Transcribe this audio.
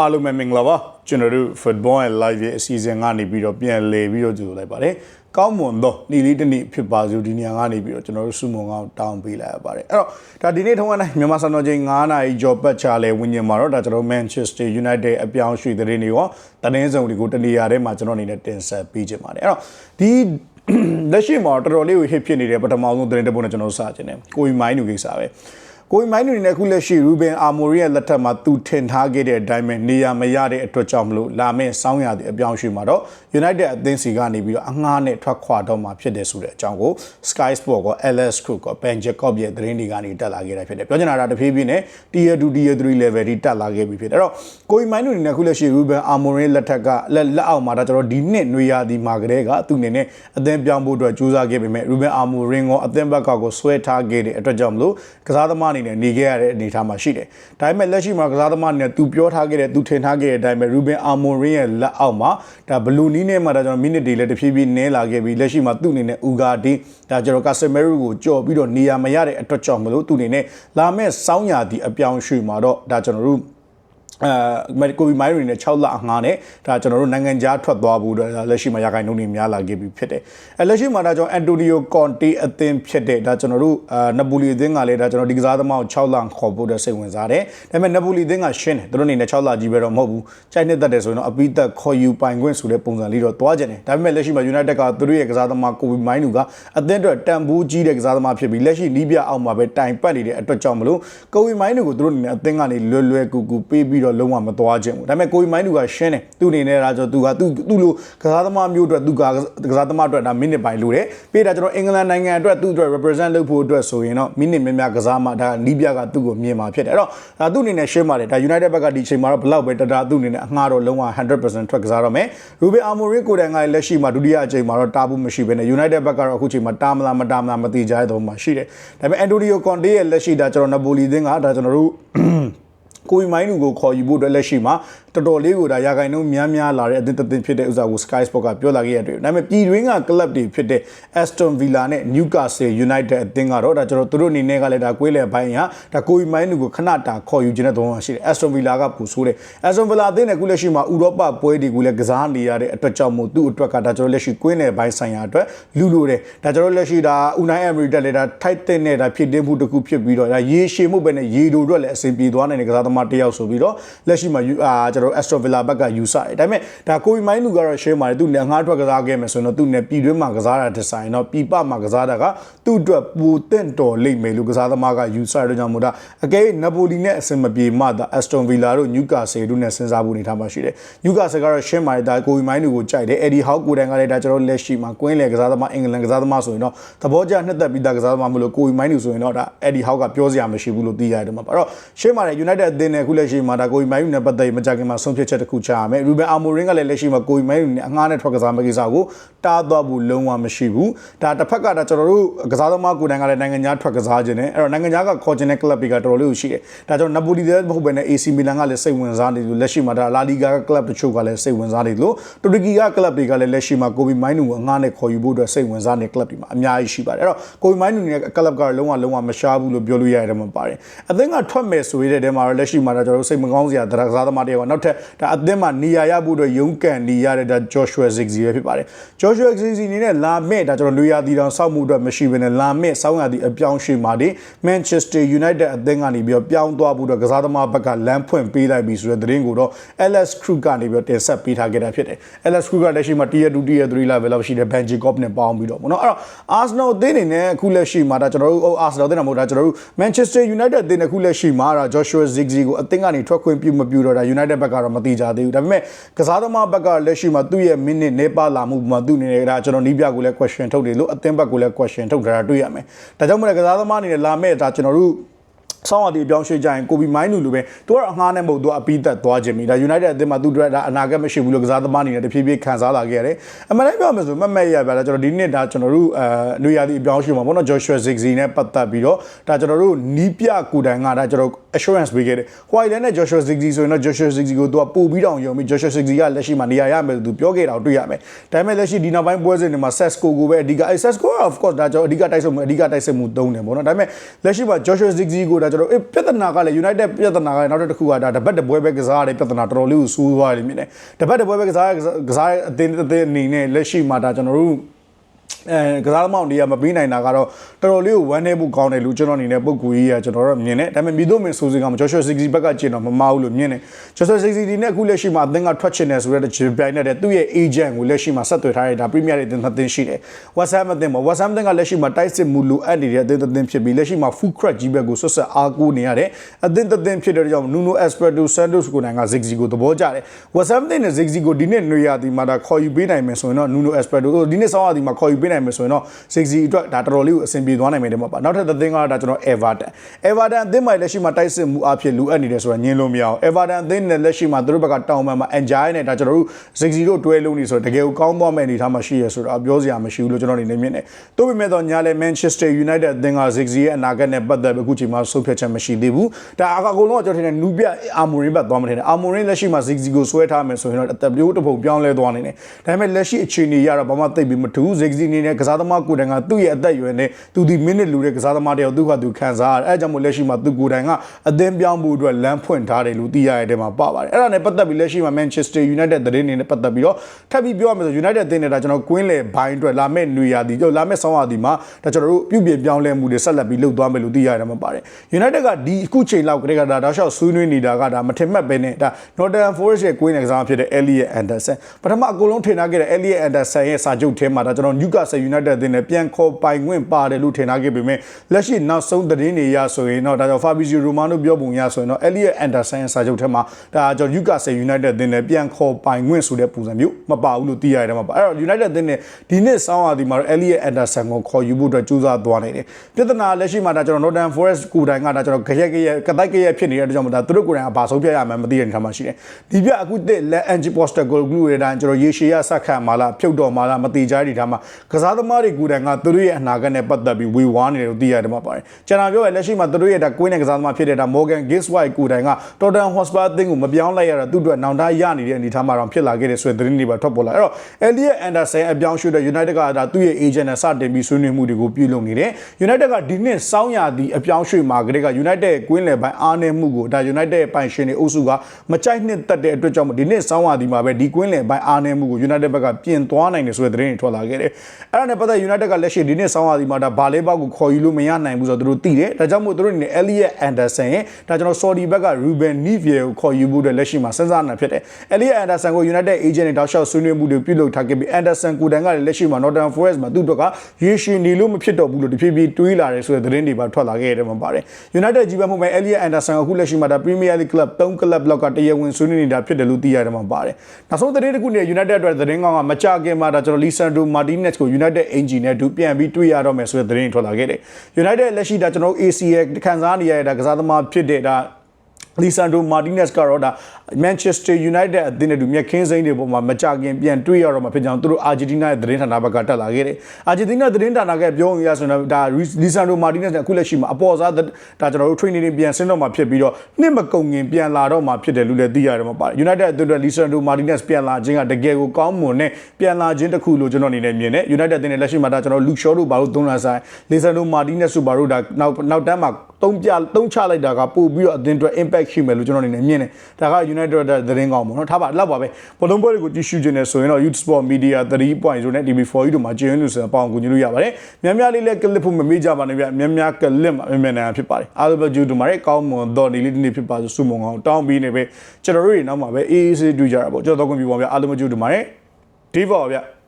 အားလုံးပဲမင်္ဂလာပါကျွန်တော်တို့ football and live ရဲ့အစီအစဉ်ကနေပြီးတော့ပြန်လည်ပြီးတော့ကြိုလိုက်ပါတယ်ကောင်းမွန်သောနေ့လေးတစ်နေ့ဖြစ်ပါစို့ဒီနေရာကနေပြီးတော့ကျွန်တော်တို့စုမုံကောင်းတောင်းပေးလိုက်ရပါတယ်အဲ့တော့ဒါဒီနေ့ထုံးကနေမြန်မာစံတော်ချိန်9နာရီကျော်ပတ်ချလဲဝင်းကျင်မှာတော့ဒါကျွန်တော် Manchester United အပြောင်းရွှေ့တဲ့တွေရောတင်းစုံတွေကိုတနေရာထဲမှာကျွန်တော်အနေနဲ့တင်ဆက်ပေးခြင်းပါတယ်အဲ့တော့ဒီလက်ရှိမှာတော်တော်လေးကို hit ဖြစ်နေတဲ့ပထမဆုံးသတင်းတစ်ပုဒ်နဲ့ကျွန်တော်စခြင်းတယ်ကိုဝီမိုင်းနူကိစ္စပဲ ကိုဝီမိုင်းနူနဲ့အခုလက်ရှိရူဘင်အာမိုရီရဲ့လက်ထက်မှာသူထင်ထားခဲ့တဲ့အတိုင်းပဲနေရာမရတဲ့အတွက်ကြောင့်မလို့လာမယ့်စောင်းရတဲ့အပြောင်းအရွှေ့မှာတော့ United အသင်းစီကနေပြီးတော့အငှားနဲ့ထွက်ခွာတော့မှာဖြစ်တယ်ဆိုတဲ့အကြောင်းကို Sky Sport က LS Group က Ben Jacob ရဲ့သတင်းတွေကနေတက်လာခဲ့တာဖြစ်တယ်ပြောချင်တာကတဖြည်းဖြည်းနဲ့ Tier 2 Tier 3 level ထိတက်လာခဲ့ပြီဖြစ်တယ်အဲ့တော့ကိုဝီမိုင်းနူနဲ့အခုလက်ရှိရူဘင်အာမိုရီလက်ထက်ကလက်လက်အောက်မှာဒါကျွန်တော်ဒီနှစ်နွေရာသီမှာကတည်းကသူ့အနေနဲ့အသင်းပြောင်းဖို့အတွက်ကြိုးစားခဲ့ပေမဲ့ရူဘင်အာမိုရင်ကိုအသင်းဘက်ကကိုဆွဲထားခဲ့တဲ့အတွက်ကြောင့်မလို့ကစားသမားအနေနဲ့နေခဲ့ရတဲ့အနေအထားမှာရှိတယ်။ဒါပေမဲ့လက်ရှိမှာကစားသမားအနေနဲ့သူပြောထားခဲ့တဲ့သူထင်ထားခဲ့တဲ့အတိုင်းပဲရူဘင်အာမိုရင်ရဲ့လက်အောက်မှာဒါဘလူးနီးနဲ့မှဒါကျွန်တော်မိနစ်တွေလည်းတဖြည်းဖြည်းနည်းလာခဲ့ပြီးလက်ရှိမှာသူ့အနေနဲ့အူဂါဒီဒါကျွန်တော်ကာဆယ်မီရူကိုကြော်ပြီးတော့နေရာမရတဲ့အတွက်ကြောင့်မလို့သူ့အနေနဲ့လာမဲ့စောင်းရာဒီအပြောင်းရွှေ့မှာတော့ဒါကျွန်တော်တို့ အဲကိုဗီမိုင်းရီနဲ့6လအငှားနဲ့ဒါကျွန်တော်တို့နိုင်ငံခြားထွက်သွားဖို့အတွက်လက်ရှိမှာရခိုင်နှုန်းတွေများလာခဲ့ပြီဖြစ်တယ်အဲလက်ရှိမှာဒါကျွန်တော်အန်တိုနီယိုကွန်တီအသင်းဖြစ်တဲ့ဒါကျွန်တော်တို့အာနပူလီအသင်းကလည်းဒါကျွန်တော်ဒီကစားသမားကို6လခေါ်ဖို့အတွက်စိတ်ဝင်စားတယ်ဒါပေမဲ့နပူလီအသင်းကရှင်းတယ်သူတို့အနေနဲ့6လကြီးပဲတော့မဟုတ်ဘူးကြိုက်နှစ်သက်တယ်ဆိုရင်တော့အပိသက်ခေါ်ယူပိုင်ခွင့်ဆိုတဲ့ပုံစံလေးတော့တွားကြတယ်ဒါပေမဲ့လက်ရှိမှာ United ကသူတို့ရဲ့ကစားသမားကိုဗီမိုင်းလူကအသင်းအတွက်တန်ဖိုးကြီးတဲ့ကစားသမားဖြစ်ပြီးလက်ရှိနီးပြအောက်မှာပဲတိုင်ပတ်နေတဲ့အတွက်ကြောင့်မလို့ကိုဗီမိုင်းလူကိုသူတို့အနေနဲ့အသင်းကနေလွယ်လွယ်ကူကူပေးပြီးတော့လုံးဝမသွားခြင်းဘူးဒါပေမဲ့ကိုဗီမိုင်းလူကရှင်းတယ်သူ့အနေနဲ့ဒါဆိုသူကသူ့သူ့လိုကစားသမားမျိုးအတွက်သူကကစားသမားအတွက်ဒါမိနစ်ပိုင်းလိုတယ်ပြီးတာကျွန်တော်အင်္ဂလန်နိုင်ငံအတွက်သူ့အတွက် represent လုပ်ဖို့အတွက်ဆိုရင်တော့မိနစ်များများကစားမှဒါနီးပြကသူ့ကိုမြင်မှာဖြစ်တယ်အဲ့တော့ဒါသူ့အနေနဲ့ရှင်းပါတယ်ဒါ United ဘက်ကဒီချိန်မှာတော့ဘလောက်ပဲတတာသူ့အနေနဲ့အငှားတော့လုံးဝ100%ထွက်ကစားတော့မယ်ရူဘီအာမိုရီကိုတိုင်ကလက်ရှိမှာဒုတိယအချိန်မှာတော့တားဖို့မရှိဘဲနဲ့ United ဘက်ကတော့အခုချိန်မှာတားမလားမတားမလားမသိကြတဲ့တော့မှရှိတယ်ဒါပေမဲ့ Antonio Conte ရဲ့လက်ရှိဒါကျွန်တော်နပိုလီသင်းကဒါကျွန်တော်တို့ ကိုဝီမိုင်းလူကိုခေါ်ယူဖို့အတွက်လက်ရှိမှာတော်တော်လေးကိုဒါရာဂိုင်နှုန်းများများလာတဲ့အသင်းတစ်သင်းဖြစ်တဲ့ဥစ္စာကို Sky Sport ကပြောလာခဲ့ရတယ်။ဒါပေမဲ့ပြည်တွင်းကကလပ်တွေဖြစ်တဲ့ Aston Villa နဲ့ Newcastle United အသင်းကတော့ဒါကျွန်တော်တို့အနေနဲ့ကလည်းဒါကွေးလေပိုင်းဟာဒါကိုဝီမိုင်းလူကိုခဏတာခေါ်ယူခြင်းတဲ့သဘောရှိတယ်။ Aston Villa ကပူဆိုးတယ်။ Aston Villa အသင်းနဲ့ခုလက်ရှိမှာဥရောပပွဲတွေကိုလည်းကစားနေရတဲ့အတွက်ကြောင့်မို့သူ့အတွက်ကဒါကျွန်တော်လက်ရှိကွင်းလေပိုင်းဆိုင်ရာအတွက်လူလိုတယ်။ဒါကျွန်တော်လက်ရှိဒါ Unai Emery တက်လည်းဒါ tight တဲ့နဲ့ဒါဖြစ်တင်းမှုတစ်ခုဖြစ်ပြီးတော့ဒါရေရှည်မှုပဲနဲ့ရေတိုအတွက်လည်းအဆင်ပြေသွားနိုင်တဲ့ကစားသမားတစ်ယောက်ဆိုပြီးတော့လက်ရှိမှာအာကျွန်တော် Aston Villa ဘက်ကယူဆတယ်ဒါပေမဲ့ဒါကိုဝီမိုင်းလူကတော့ share ပါတယ်သူနဲ့ငှားထွက်ကစားခဲ့မယ်ဆိုရင်တော့သူနဲ့ပြည်တွင်းမှာကစားတာဒီဇိုင်းတော့ပြည်ပမှာကစားတာကသူ့အတွက်ပူတင့်တော်လိမ့်မယ်လို့ကစားသမားကယူဆတဲ့ကြောင့်မို့ဒါအကယ်နပိုလီနဲ့အဆင်မပြေမှသာ Aston Villa တို့ Newcastle တို့နဲ့စဉ်းစားဖို့နေထားမှရှိတယ် Newcastle ကတော့ share ပါတယ်ဒါကိုဝီမိုင်းလူကိုကြိုက်တယ် Eddie Howe ကိုတိုင်ကလည်းဒါကျွန်တော်လက်ရှိမှာကွင်းလေကစားသမားအင်္ဂလန်ကစားသမားဆိုရင်တော့သဘောကျနှစ်သက်ပြီးသားကစားသမားမလို့ကိုဝီမိုင်းလူဆိုရင်တော့ဒါ Eddie Howe ကပြောစရာမရှိဘူးလို့သိရတယ်မှာပါအဲ့တော့ share ပါတယ် United အသင်းနဲ့ခုလက်ရှိမှာဒါကိုဝီမိုင်းလူနဲ့ပတ်သက်ပြီးမကြခင်မှာဆုံးဖြတ်ချက်တစ်ခုချရမယ် Ruben Amorim ကလည်းလက်ရှိမှာကိုဝီမိုင်းလူနဲ့အငှားနဲ့ထွက်ကစားမယ့်ကိစ္စကိုတားသွားဖို့လုံးဝမရှိဘူးဒါတစ်ဖက်ကဒါကျွန်တော်တို့ကစားသမားကိုယ်တိုင်ကလည်းနိုင်ငံခြားထွက်ကစားခြင်းနဲ့အဲ့တော့နိုင်ငံခြားကခေါ်ခြင်းတဲ့ club တွေကတော်တော်လေးကိုရှိတယ်ဒါကြောင့် Napoli တဲ့မဟုတ်ဘဲနဲ့ AC Milan ကလည်းစိတ်ဝင်စားနေလို့လက်ရှိမှာဒါ La Liga က club တချို့ကလည်းစိတ်ဝင်စားနေလို့တူရကီက club တွေကလည်းလက်ရှိမှာကိုဗီမိုင်းလူကိုအငှားနဲ့ခေါ်ယူဖို့အတွက်စိတ်ဝင်စားနေ club တွေမှာအများကြီးရှိပါတယ်အဲ့တော့ကိုဗီမိုင်းလူနဲ့ club ကလုံးဝလုံးဝမရှားဘူးလို့ပြောလို့ရတယ်မှာပါတယ်အသင်းကထွက်မယ်ဆိုရတဲ့တဲမှာတော့လက်ရှိမှာဒါကျွန်တော်တို့စိတ်မကောင်းစရာဒါကစားသမားတွေကနောက်ထပ်ဒါအသင်းမှာနေရာရဖို့အတွက်ရုန်းကန်နေရတဲ့ဒါ Joshua Ziggy ပဲဖြစ်ပါတယ် Joshua Ziggy အနေနဲ့လာမဲ့ဒါကျွန်တော်လူရသည်တောင်စောက်မှုအတွက်မရှိဘဲနဲ့လာမဲ့စောင်းရသည်အပြောင်းရွှေ့မှာဒီ Manchester United အသင်းကနေပြီးတော့ပြောင်းသွားဖို့အတွက်ကစားသမားဘက်ကလမ်းဖွင့်ပေးလိုက်ပြီဆိုတဲ့သတင်းကိုတော့ LS Crew ကနေပြီးတော့တင်ဆက်ပေးထားခဲ့တာဖြစ်တယ် LS Crew ကလက်ရှိမှာ Tier 2 Tier 3 level လောက်ရှိတဲ့ Ben Jacob နဲ့ပေါင်းပြီးတော့ပေါ့နော်အဲ့တော့ Arsenal အသင်းအနေနဲ့အခုလက်ရှိမှာဒါကျွန်တော်တို့ Arsenal အသင်းကမဟုတ်ဒါကျွန်တော်တို့ Manchester United အသင်းနဲ့အခုလက်ရှိမှာဒါ Joshua Ziggy ကိုအသင်းကနေထွက်ခွင့်ပြုမပြုတော့ဒါ United ဘက်ကတော့မတိကြသေးဘူးဒါပေမဲ့ကစားသမားဘက်ကလက်ရှိမှာသူ့ရဲ့ minute နေပါလာမှုမှာသူ့အနေနဲ့ဒါကျွန်တော်နီးပြကိုလည်း question ထုတ်တယ်လို့အသင်းဘက်ကိုလည်း question ထုတ်ထားတာတွေ့ရမယ်ဒါကြောင့်မို့လဲကစားသမားအနေနဲ့လာမဲ့ဒါကျွန်တော်တို့ဆောင်းအတီအပြောင်းရွှေ့ကြရင်ကိုဘီမိုင်းလူလိုပဲသူကအငှားနဲ့မဟုတ်သူကအပီးသက်သွားခြင်းပြီဒါ United အသင်းမှာသူတို့ဒါအနာဂတ်မရှိဘူးလို့ကစားသမားအနေနဲ့တဖြည်းဖြည်းခံစားလာခဲ့ရတယ်အမှန်တမ်းပြောမယ်ဆိုမတ်မက်ရပါလားကျွန်တော်ဒီနေ့ဒါကျွန်တော်တို့အဲလူရသည်အပြောင်းရွှေ့မှာပေါ့နော် Joshua Ziggy နဲ့ပတ်သက်ပြီးတော့ဒါကျွန်တော်တို့နီးပြကိုတိုင်ကဒါကျွန်တော် assurance ပေးခဲ့တယ်။ White နဲ့ Joshua Ziggy ဆိုရင်တော့ Joshua Ziggy ကိုသူကပို့ပြီးတောင်ယုံပြီး Joshua Ziggy ကလက်ရှိမှာနေရာရမယ်လို့သူပြောခဲ့တာကိုတွေ့ရမယ်။ဒါပေမဲ့လက်ရှိဒီနောက်ပိုင်းပွဲစဉ်တွေမှာ Sesco ကိုပဲအဓိကအဲ Sesco of course ဒါကျွန်တော်အဓိကတိုက်ဆုံမှုအဓိကတိုက်ဆုံမှုသုံးတယ်ပေါ့နော်။ဒါပေမဲ့လက်ရှိမှာ Joshua Ziggy ကိုဒါကျွန်တော်အေးပြဿနာကလည်း United ပြဿနာကလည်းနောက်တစ်ခုကဒါတပတ်တပွဲပဲကစားရတဲ့ပြဿနာတော်တော်လေးကိုစူးသွားတယ်မြင်တယ်တပတ်တပွဲပဲကစားရကစားရအသင်းအသင်းအနေနဲ့လက်ရှိမှာဒါကျွန်တော်တို့ အဲကစားသမားတွေကမပြီးနိုင်တာကတော့တော်တော်လေးကိုဝမ်းနည်းဖို့ကောင်းတယ်လို့ကျွန်တော်အနေနဲ့ပုံကူကြီးကကျွန်တော်တို့မြင်တယ်ဒါပေမဲ့မြေတို့မင်းဆိုစီကမ Joshua 60ဘက်ကကျင်တော့မမဘူးလို့မြင်တယ် Joshua 60ဒီနဲ့အခုလက်ရှိမှာအသင်းကထွက်ချင်တယ်ဆိုတဲ့ဂျပြိုင်နဲ့သူ့ရဲ့ agent ကိုလက်ရှိမှာဆက်သွယ်ထားတဲ့ဒါ Premier League တင်သင်းရှိတယ် West Ham အသင်းမှာ West Ham အသင်းကလက်ရှိမှာတိုက်စစ်မှုလိုအပ်နေတဲ့အသင်းသင်းဖြစ်ပြီးလက်ရှိမှာ full crack ကြီးဘက်ကိုဆွတ်ဆက်အားကိုးနေရတယ်အသင်းသင်းဖြစ်တဲ့ကြောင့် Nuno Espirito Santos ကိုနိုင်က Ziggy ကိုသဘောကျတယ် West Ham အသင်းနဲ့ Ziggy ကိုဒီနေ့နွေရာသီမှာဒါခေါ်ယူပေးနိုင်မယ်ဆိုရင်တော့ Nuno Espirito ဒီနေ့ဆောင်းရာသီမှာခေါ်ယူပေးနိုင်မယ်ဆိုရင်တော့ Ziggy အတွက်ဒါတော်တော်လေးကိုအဆင်ပြေသွားနိုင်မယ်တဲ့မှာပါနောက်ထပ်သင်းကတော့ဒါကျွန်တော် Everton Everton အသင်းမှာလက်ရှိမှာတိုက်စစ်မှုအဖြစ်လိုအပ်နေတယ်ဆိုတာညင်းလို့မရအောင် Everton အသင်းနဲ့လက်ရှိမှာသူတို့ဘက်ကတောင်းပန်မှာ Enjoy နဲ့ဒါကျွန်တော်တို့ Ziggy တို့တွဲလုံးနေဆိုတော့တကယ်ကိုကောင်းသွားမယ့်အနေအထားမှာရှိရဆိုတော့ပြောစရာမရှိဘူးလို့ကျွန်တော်အနေနဲ့မြင်တယ်။သို့ပေမဲ့တော့ညာလဲ Manchester United အသင်းက Ziggy ရဲ့အနာဂတ်နဲ့ပတ်သက်ပြီးအခုချိန်မှာဆုံးဖြတ်ချက်မရှိသေးဘူး။ဒါအကအကုန်လုံးကကျွန်တော်ထင်တယ်နူးပြအာမိုရင်းဘက်သွားမှထင်တယ်။အာမိုရင်းလက်ရှိမှာ Ziggy ကိုဆွဲထားမယ်ဆိုရင်တော့အသက်ပြိုးတစ်ပုံပြောင်းလဲသွားနေတယ်။ဒါပေမဲ့လက်ရှိအခြေအနေရတော့ဘာမှသိပ်ပြီးမထူး။ Ziggy အနေနဲ့ကစားသမားကိုယ်တိုင်ကသူ့ရဲ့အသက်အရွယ်နဲ့သူဒီမိနစ်လူတဲ့ကစားသမားတယောက်သူကသူခံစားရတယ်။အဲဒါကြောင့်မို့လက်ရှိမှာသူကိုယ်တိုင်ကအသင်းပြောင်းဖို့အတွက်လမ်းဖွင့်ထားတယ်လို့သိရတဲ့မှာပါပါတယ်။အဲ့ဒါနဲ့ပတ်သက်ပြီးလက်ရှိမှာ Manchester United သတင်းတွေနဲ့ပတ်သက်ပြီးတော့ထပ်ပြီးပြောရမယ်ဆို United အသင်းနဲ့ဒါကျွန်တော်ကွင်းလေဘိုင်းအတွက်လာမယ့်နွေရာသီတို့လာမယ့်ဆောင်းရာသီမှာဒါကျွန်တော်တို့ပြုပြင်ပြောင်းလဲမှုတွေဆက်လက်ပြီးလုပ်သွားမယ်လို့သိရတယ်မှာပါတယ်။ United ကဒီအခုချိန်လောက်ကတည်းကဒါတောက်လျှောက်ဆွေးနွေးနေတာကဒါမထင်မှတ်ပဲနဲ့ဒါ Nottingham Forest ရဲ့ကွင်းလေကစားဖြစ်တဲ့ Elliot Anderson ပထမအကုန်လုံးထင်ထားခဲ့တဲ့ Elliot Anderson ရဲ့စာချုပ်ထဲမှာဒါကျွန်တော် Newcastle United အသင်းနဲ့ပြန်ခေါ်ပိုင်ခွင့်ပါတယ်လို့ထင်ထားခဲ့ပေမဲ့လက်ရှိနောက်ဆုံးသတင်းတွေရဆိုရင်တော့ဒါကြောင့် Fabrizio Romano ပြောပုံရဆိုရင်တော့ Elliot Anderson ရဲ့စာချုပ်ထဲမှာဒါကျွန်တော် Newcastle United အသင်းနဲ့ပြန်ခေါ်ပိုင်ခွင့်ဆိုတဲ့ပုံစံမျိုးမပါဘူးလို့သိရတယ်မှာပါအဲ့တော့ United အသင်းနဲ့ဒီနှစ်ဆောင်းရာသီမှာတော့ Elliot Anderson ကိုခေါ်ယူဖို့အတွက်ကြိုးစားသွားနေတယ်ပြဿနာလက်ရှိမှာဒါကျွန်တော် Nottingham Forest ကိုယ်တိုင်ကဒါကျွန်တော်ခရက်ခရက်ကတိုက်ခရက်ဖြစ်နေတဲ့အတွက်ကြောင့်ဒါသူတို့ကိုယ်တိုင်ကဘာဆုံးဖြတ်ရမှန်းမသိတဲ့အနေထားမှာရှိတယ်ဒီပြအခုတစ်လက် Angie Postecoglou ဂလူရဲ့တိုင်းကျွန်တော်ရေရှည်ရဆက်ခံမှာလားဖြုတ်တော်မှာလားမတိကြတဲ့အနေထားမှာကစားသမားတွေကိုယ်တိုင်ကသူတို့ရဲ့အနာဂတ်နဲ့ပတ်သက်ပြီးဝေဝါးနေတယ်လို့သိရတယ်မှာပါတယ်ကျွန်တော်ပြောရလက်ရှိမှာသူတို့ရဲ့ဒါကွင်းနဲ့ကစားသမားဖြစ်တဲ့ဒါ Morgan Giswhite ကိုယ်တိုင်က Tottenham Hotspur အသင်းကိုမပြောင်းလိုက်ရတော့သူ့အတွက်နောင်တရနေတဲ့အနေထားမှာတော့ဖြစ်လာခဲ့တဲ့ဆိုတဲ့သတင်းတွေပါထွက်ပေါ်လာအဲ့တော့ Elliot Anderson အပြောင်းရွှေ့တဲ့ United ကဒါသူ့ရဲ့ agent နဲ့စတင်ပြီးဆွေးနွေးမှုတွေကိုပြုလုပ်နေတယ် United ကဒီနှစ်စောင်းရာသီအပြောင်းရွှေ့မှာကတည်းက United ကွင်းလယ်ပိုင်းအားနည်းမှုကိုဒါ United ပိုင်ရှင်တွေအုပ်စုကမကြိုက်နှစ်သက်တဲ့အတွက်ကြောင့်ဒီနှစ်စောင်းရာသီမှာပဲဒီကွင်းလယ်ပိုင်းအားနည်းမှုကို United ဘက်ကပြင်သွားနိုင်တယ်ဆိုတဲ့သတင်းတွေထွက်လာခဲ့တယ်အဲ့ဒါနဲ့ပတ်သက် United ကလက်ရှိဒီနှစ်စောင်းရာသီမှာဒါဘာလေးပေါက်ကိုခေါ်ယူလို့မရနိုင်ဘူးဆိုတော့သူတို့သိတယ်ဒါကြောင့်မို့သူတို့အနေနဲ့ Elliot Anderson ရဲ့ဒါကျွန်တော် Saudi ဘက်က Ruben Neves ကိုခေါ်ယူဖို့အတွက်လက်ရှိမှာစဉ်းစားနေဖြစ်တယ် Elliot Anderson ကို United agent တွေတောက်လျှောက်ဆွေးနွေးမှုတွေပြုလုပ်ထားခဲ့ပြီး Anderson ကိုယ်တိုင်ကလည်းလက်ရှိမှာ Nottingham Forest မှာသူ့အတွက်ကရေရှည်နေလို့မဖြစ်တော့ဘူးလို့တဖြည်းဖြည်းတွေးလာတယ်ဆိုတဲ့သတင်းတွေပါထွက်လာခဲ့တယ်မှာပါတယ် United ကြီးပဲမှုပဲ Elliot Anderson အခုလက်ရှိမှာဒါ Premier League Club 3 club လောက်ကတရားဝင်ဆွေးနွေးနေတာဖြစ်တယ်လို့သိရတယ်မှာပါတယ်နောက်ဆုံးသတင်းတစ်ခုနဲ့ United အတွက်သတင်းကောင်းကမကြခင်မှာဒါကျွန်တော် Lisandro Martinez ကို United Engine နဲ့ဒူပြန်ပြီးတွေ့ရတော့မယ်ဆိုတဲ့သတင်းတွေထွက်လာခဲ့တယ် United လက်ရှိဒါကျွန်တော် ACL ခံစားနေရတဲ့ဒါကစားသမားဖြစ်တဲ့ဒါ လီဆန်ဒိုမာတီနက်စ်ကတော့ဒါ Manchester United အသင်းနဲ့တူမြက်ခင်းစိမ့်တွေပေါ်မှာမကြခင်ပြန်တွေ့ရတော့မှာဖြစ်ကြောင်းသူတို့အာဂျင်တီးနားရဲ့သတင်းဌာနဘက်ကတက်လာခဲ့တယ်။အာဂျင်တီးနားသတင်းဌာနကပြောရဆိုတော့ဒါလီဆန်ဒိုမာတီနက်စ်အခုလက်ရှိမှာအပေါ်စားဒါကျွန်တော်တို့ training တွေပြန်ဆင်းတော့မှာဖြစ်ပြီးတော့နှစ်မကုန်ခင်ပြန်လာတော့မှာဖြစ်တယ်လို့လည်းသိရတယ်မှာပါတယ်။ United အသင်းအတွက်လီဆန်ဒိုမာတီနက်စ်ပြန်လာခြင်းကတကယ်ကိုကောင်းမွန်တဲ့ပြန်လာခြင်းတစ်ခုလို့ကျွန်တော်အနေနဲ့မြင်တယ်။ United အသင်းနဲ့လက်ရှိမှာဒါကျွန်တော်လူရှော့တို့ဘာလို့သုံးလာဆိုင်လီဆန်ဒိုမာတီနက်စ်တို့ဘာလို့ဒါနောက်နောက်တန်းမှာ သုံးပြသုံးချလိုက်တာကပို့ပြီးတော့အသင်းအတွက် impact ရှိမယ်လို့ကျွန်တော်အနေနဲ့မြင်တယ်။ဒါက United အတွက်သတင်းကောင်းပေါ့နော်။ထားပါလောက်ပါပဲ။ဘလုံးပွဲတွေကိုကြည့်ရှုခြင်းနဲ့ဆိုရင်တော့ Youth Sport Media 3.0နဲ့ TV4 တို့မှာကျင်းလို့ဆိုတော့ပေါအောင်ကူညီလို့ရပါတယ်။များများလေးလည်း clip ဖို့မမေ့ကြပါနဲ့ဗျ။များများ clip မှာမြန်မြန်ဖြစ်ပါတယ်။အားလုံးပဲကြိုးတူပါတယ်။ကောင်းမွန်တော့ဒီလေးဒီနေ့ဖြစ်ပါဆိုစုမုံအောင်တောင်းပြီးနေပဲကျွန်တော်တို့တွေနောက်မှာပဲအေးအေးဆေးတွေ့ကြတာပေါ့။ကျွန်တော်တော့ကွန်ပျူတာဗျ။အားလုံးပဲကြိုးတူပါတယ်။ဒီပေါ့ဗျ။